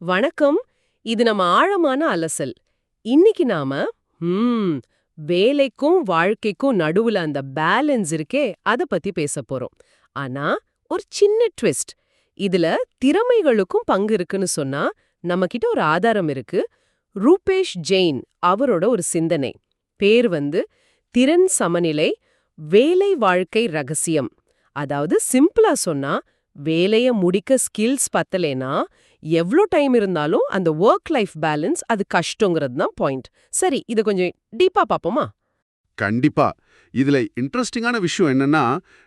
வணக்கம். இது நம்ம ஆழமான அலசல். இன்னைக்கு நாம ஹம் வேலைக்கும் வாழ்க்கைக்கும் நடுவுல அந்த பேலன்ஸ் இருக்கே அத பத்தி பேச போறோம். ஆனா ஒரு சின்ன ட்விஸ்ட். இதுல திறமைகளுக்கும் பங்கு இருக்குன்னு சொன்னா நம்ம கிட்ட ஒரு ஆதாரம் இருக்கு. ரூபேஷ் ஜெயின் அவரோட ஒரு சிந்தனை. பேர் வந்து திறன் சமநிலை வேலை வாழ்க்கை ரகசியம். அதாவது சிம்பிளா சொன்னா வேலைய முடிக்க ஸ்கில்ஸ் பத்தலேனா எவ்ளோ டைம் இருந்தாலும் அந்த ஒர்க் லைஃப் பேலன்ஸ் அது கஷ்டங்கிறது தான் பாயிண்ட் சரி இதை கொஞ்சம் டீப்பா பாப்போமா? கண்டிப்பா. இதுல இன்ட்ரெஸ்டிங்கான விஷயம் என்னன்னா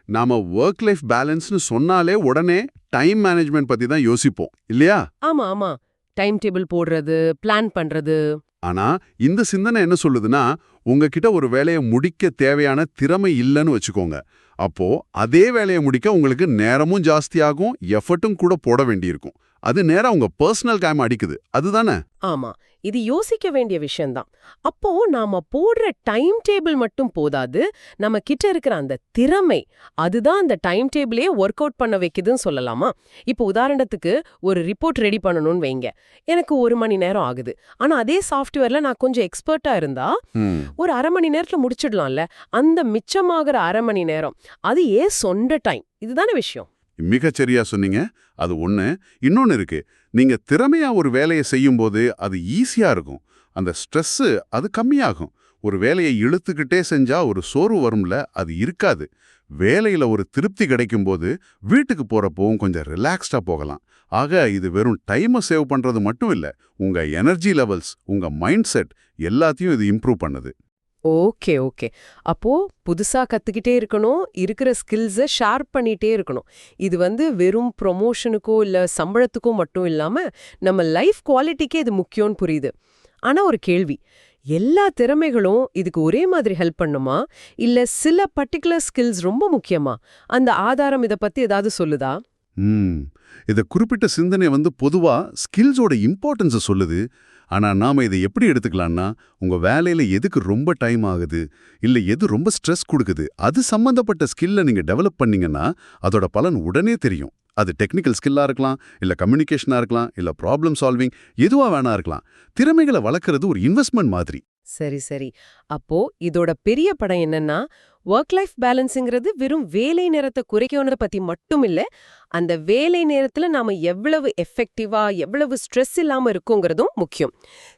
நாம ஒர்க் லைஃப் பேலன்ஸ்னு சொன்னாலே உடனே டைம் மேனேஜ்மெண்ட் பத்தி தான் யோசிப்போம் இல்லையா? ஆமா ஆமா. டைம் டேபிள் போடுறது பிளான் பண்றது ஆனா இந்த சிந்தனை என்ன சொல்லுதுன்னா உங்ககிட்ட ஒரு வேலையை முடிக்க தேவையான திறமை இல்லைன்னு வச்சுக்கோங்க. அப்போ அதே வேலையை முடிக்க உங்களுக்கு நேரமும் ஜாஸ்தியாகும் எஃபர்ட்டும் கூட போட வேண்டியிருக்கும். அது நேரா உங்க பர்சனல் டைம் அடிக்குது. அதுதானே? ஆமா. இது யோசிக்க வேண்டிய விஷயம்தான். அப்போ நாம போடுற டைம் டேபிள் மட்டும் போதாது நம்ம கிட்ட இருக்கிற அந்த திறமை அதுதான் அந்த டைம் டேபிளே ஒர்க் அவுட் பண்ண வைக்குதுன்னு சொல்லலாமா? இப்போ உதாரணத்துக்கு ஒரு ரிப்போர்ட் ரெடி பண்ணணும்னு வைங்க. எனக்கு ஒரு மணி நேரம் ஆகுது. ஆனா அதே சாஃப்ட்வேர்ல நான் கொஞ்சம் எக்ஸ்பர்ட்டா இருந்தா ஒரு அரை மணி நேரத்துல முடிச்சிடலாம்ல. அந்த மிச்சமாகிற அரை மணி நேரம் அது ஏன் சொந்த டைம் இதுதானே விஷயம். மிகச்சரியா சொன்னீங்க. அது ஒண்ணு. இன்னொன்னு இருக்கு. நீங்க திறமையா ஒரு வேலையை செய்யும்போது அது ஈஸியா இருக்கும். அந்த ஸ்ட்ரெஸ்ஸு அது கம்மியாகும். ஒரு வேலையை இழுத்துக்கிட்டே செஞ்சா ஒரு சோர்வு வரும்ல அது இருக்காது. வேலையில ஒரு திருப்தி கிடைக்கும்போது வீட்டுக்கு போகிறப்போவும் கொஞ்சம் ரிலாக்ஸ்டா போகலாம். ஆக இது வெறும் டைமை சேவ் பண்றது மட்டும் இல்ல உங்க எனர்ஜி லெவல்ஸ் உங்க மைண்ட் செட் எல்லாத்தையும் இது இம்ப்ரூவ் பண்ணுது. Okay okay. அப்போ புதுசா கத்துக்கிட்டே இருக்கணும் இருக்கிற ஸ்கில்ஸை ஷார்ப் பண்ணிட்டே இருக்கணும். இது வந்து வெறும் ப்ரொமோஷனுக்கோ இல்ல சம்பளத்துக்கோ மட்டும் இல்லாம நம்ம லைஃப் குவாலிட்டிக்கே இது முக்கியம்னு புரியுது. ஆனா ஒரு கேள்வி எல்லா திறமைகளும் இதுக்கு ஒரே மாதிரி ஹெல்ப் பண்ணுமா? இல்ல சில பர்டிகுலர் ஸ்கில்ஸ் ரொம்ப முக்கியமா? அந்த ஆதாரம் இத பத்தி ஏதாவது சொல்லுதா? ம். இத குறிப்பிட்ட சிந்தனை வந்து பொதுவா ஸ்கில்ஸோட இம்பார்ட்டன்ஸை சொல்லுது. ஆனா நாம இதை எப்படி எடுத்துக்கலாம்னா உங்க வேலையில எதுக்கு ரொம்ப டைம் ஆகுது? இல்ல எது ரொம்ப ஸ்ட்ரெஸ் கொடுக்குது? அது சம்பந்தப்பட்ட ஸ்கில்ல நீங்க டெவலப் பண்ணீங்கன்னா அதோட பலன் உடனே தெரியும். அது டெக்னிக்கல் ஸ்கில்லா இருக்கலாம் இல்ல கம்யூனிகேஷனா இருக்கலாம் இல்ல ப்ராப்ளம் சால்விங் எதுவா வேணா இருக்கலாம். திறமைகளை வளர்க்கறது ஒரு இன்வெஸ்ட்மெண்ட் மாதிரி. சரி சரி. அப்போ இதோட பெரிய படம் என்னன்னா ஒர்க் லைஃப் பேலன்ஸுங்கிறது வெறும் வேலை நேரத்தை குறைக்கணுன்றத பத்தி மட்டும் இல்ல அந்த வேலை நேரத்துல நாம எவ்வளவு எஃபெக்டிவா எவ்வளவு ஸ்ட்ரெஸ் இல்லாம இருக்குங்கிறதும் முக்கியம்.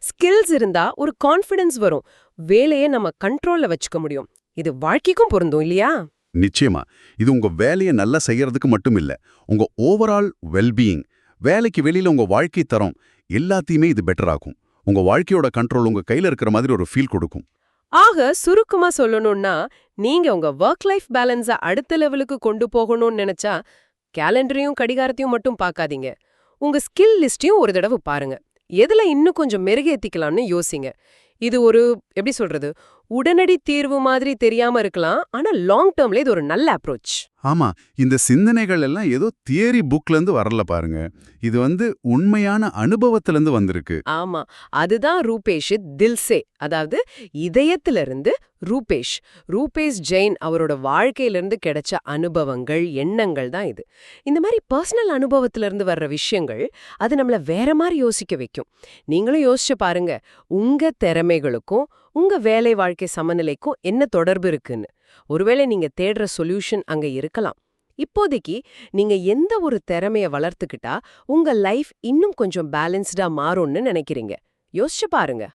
ஸ்கில்ஸ் இருந்தா ஒரு கான்ஃபிடன்ஸ் வரும். வேலையை நம்ம கண்ட்ரோல்ல வச்சுக்க முடியும். இது வாழ்க்கைக்கும் பொருந்தும் இல்லையா? நிச்சயமா. இது உங்க வேலையை நல்லா செய்யறதுக்கு மட்டும் இல்ல உங்க ஓவரால் வெல்பீயிங் வேலைக்கு வெளியில உங்க வாழ்க்கை தரம் எல்லாத்தையுமே இது பெட்டர் ஆகும் உங்க வாழ்க்கையோட கண்ட்ரோல் உங்க கையில இருக்கிற மாதிரி ஒரு ஃபீல் கொடுக்கும். ஆக சுருக்கமா சொல்லணும்னா நீங்க உங்க ஒர்க் லைஃப் பேலன்ஸ அடுத்த லெவலுக்கு கொண்டு போகணும்னு நினைச்சா கேலண்டரையும் கடிகாரத்தையும் மட்டும் பார்க்காதீங்க. உங்க ஸ்கில் லிஸ்டையும் ஒரு தடவை பாருங்க. எதுல இன்னும் கொஞ்சம் மெருகேத்திக்கலாம்னு யோசிங்க. இது ஒரு எப்படி சொல்றது உடனடி தீர்வு மாதிரி தெரியாம இருக்கலாம். ஆனா லாங் டேர்ம்ல இது ஒரு நல்ல அப்ரோச் ஆமா இந்த சிந்தனைகள் எல்லாம் ஏதோ தியரி புக்ல இருந்து வரல பாருங்க. இது வந்து உண்மையான அனுபவத்துல இருந்து வந்திருக்கு. ஆமா அதுதான் ரூபேஷ் தில்சே. அதாவது இதயத்திலிருந்து ரூபேஷ். ரூபேஷ் ஜெயின் அவரோட வாழ்க்கையிலிருந்து கிடைச்ச அனுபவங்கள் எண்ணங்கள் தான் இது. இந்த மாதிரி பர்சனல் அனுபவத்திலிருந்து வர்ற விஷயங்கள் அது நம்மள வேற மாதிரி யோசிக்க வைக்கும். நீங்களும் யோசிச்சு பாருங்க உங்க திறமைகளுக்கும் உங்க வேலை வாழ்க்கை சமநிலைக்கும் என்ன தொடர்பு இருக்குன்னு. ஒருவேளை நீங்க தேடுற சொல்யூஷன் அங்க இருக்கலாம். இப்போதைக்கு நீங்க எந்த ஒரு திறமைய வளர்த்துக்கிட்டா உங்க லைஃப் இன்னும் கொஞ்சம் பேலன்ஸ்டா மாறும்னு நினைக்கிறீங்க. யோசிச்சு பாருங்க.